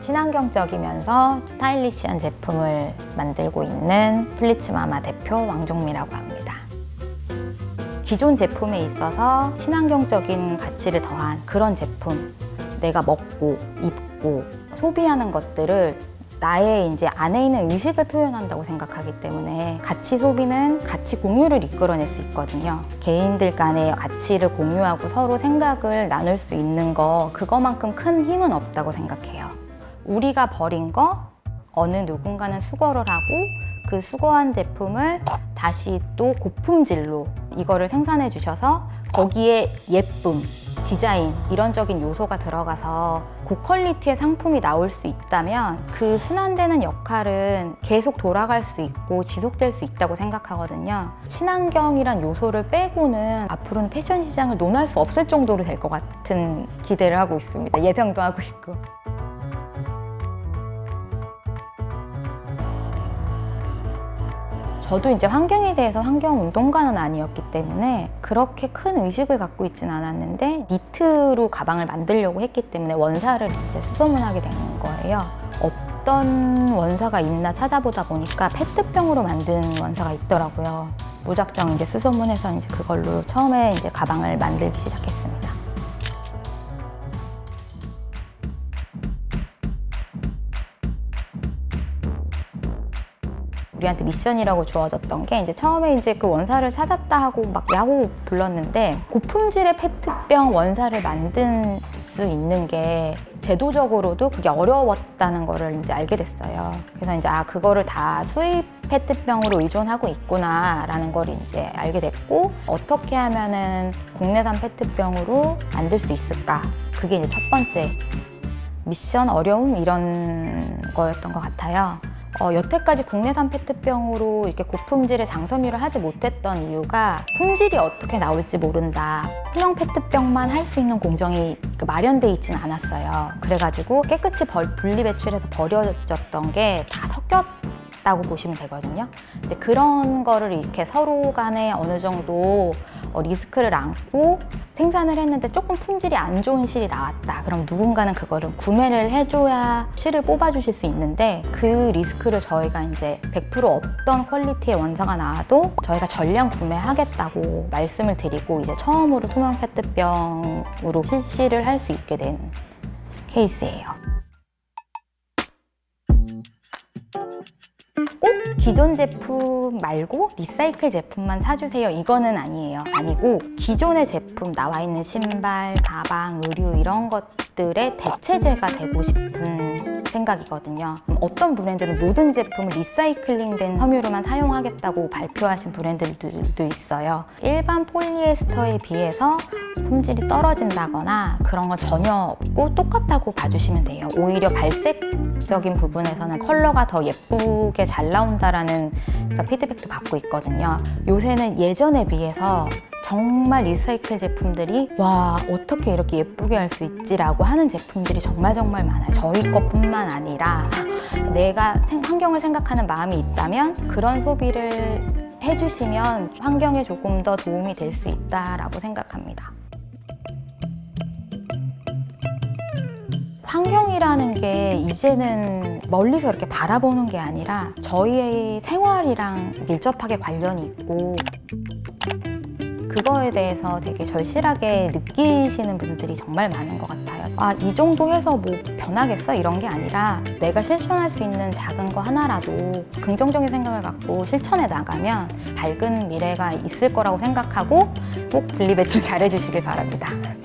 친환경적이면서 스타일리시한 제품을 만들고 있는 플리츠마마 대표 왕종미라고 합니다. 기존 제품에 있어서 친환경적인 가치를 더한 그런 제품, 내가 먹고 입고 소비하는 것들을 나의 이제 안에 있는 의식을 표현한다고 생각하기 때문에 가치 소비는 가치 공유를 이끌어낼 수 있거든요. 개인들 간의 가치를 공유하고 서로 생각을 나눌 수 있는 거 그거만큼 큰 힘은 없다고 생각해요. 우리가 버린 거 어느 누군가는 수거를 하고 그 수거한 제품을 다시 또 고품질로 이거를 생산해 주셔서 거기에 예쁨, 디자인 이런적인 요소가 들어가서 고퀄리티의 상품이 나올 수 있다면 그 순환되는 역할은 계속 돌아갈 수 있고 지속될 수 있다고 생각하거든요. 친환경이란 요소를 빼고는 앞으로는 패션 시장을 논할 수 없을 정도로 될 것 같은 기대를 하고 있습니다. 예상도 하고 있고. 저도 이제 환경에 대해서 환경 운동가는 아니었기 때문에 그렇게 큰 의식을 갖고 있진 않았는데 니트로 가방을 만들려고 했기 때문에 원사를 이제 수소문하게 된 거예요. 어떤 원사가 있나 찾아보다 보니까 페트병으로 만든 원사가 있더라고요. 무작정 이제 수소문해서 이제 그걸로 처음에 이제 가방을 만들기 시작했습니다. 우리한테 미션이라고 주어졌던 게 이제 처음에 이제 그 원사를 찾았다 하고 막 야호 불렀는데 고품질의 페트병 원사를 만든 수 있는 게 제도적으로도 그게 어려웠다는 거를 이제 알게 됐어요. 그래서 이제 아 그거를 다 수입 페트병으로 의존하고 있구나라는 걸 이제 알게 됐고 어떻게 하면은 국내산 페트병으로 만들 수 있을까? 그게 이제 첫 번째 미션 어려움 이런 거였던 것 같아요. 어, 여태까지 국내산 페트병으로 이렇게 고품질의 장섬유를 하지 못했던 이유가 품질이 어떻게 나올지 모른다. 투명 페트병만 할 수 있는 공정이 그 마련돼 있진 않았어요. 그래가지고 깨끗이 벌, 분리 배출해서 버려졌던 게 다 섞였 다고 보시면 되거든요. 이제 그런 거를 이렇게 서로 간에 어느 정도 어, 리스크를 안고 생산을 했는데 조금 품질이 안 좋은 실이 나왔다. 그럼 누군가는 그거를 구매를 해줘야 실을 뽑아주실 수 있는데 그 리스크를 저희가 이제 100% 없던 퀄리티의 원사가 나와도 저희가 전량 구매하겠다고 말씀을 드리고 이제 처음으로 투명 페트병으로 실시를 할 수 있게 된 케이스예요. 꼭 기존 제품 말고 리사이클 제품만 사주세요. 이거는 아니에요. 아니고 기존의 제품 나와 있는 신발, 가방, 의류 이런 것들의 대체제가 되고 싶은 생각이거든요. 어떤 브랜드는 모든 제품을 리사이클링된 섬유로만 사용하겠다고 발표하신 브랜드들도 있어요. 일반 폴리에스터에 비해서 품질이 떨어진다거나 그런 건 전혀 없고 똑같다고 봐주시면 돼요. 오히려 발색 적인 부분에서는 컬러가 더 예쁘게 잘 나온다라는 그러니까 피드백도 받고 있거든요. 요새는 예전에 비해서 정말 리사이클 제품들이 와 어떻게 이렇게 예쁘게 할 수 있지라고 하는 제품들이 정말 정말 많아요. 저희 것뿐만 아니라 내가 생- 환경을 생각하는 마음이 있다면 그런 소비를 해주시면 환경에 조금 더 도움이 될 수 있다라고 생각합니다. 환경이라는 게 이제는 멀리서 이렇게 바라보는 게 아니라 저희의 생활이랑 밀접하게 관련이 있고 그거에 대해서 되게 절실하게 느끼시는 분들이 정말 많은 것 같아요. 아, 이 정도 해서 뭐 변하겠어? 이런 게 아니라 내가 실천할 수 있는 작은 거 하나라도 긍정적인 생각을 갖고 실천해 나가면 밝은 미래가 있을 거라고 생각하고 꼭 분리배출 잘 해주시길 바랍니다.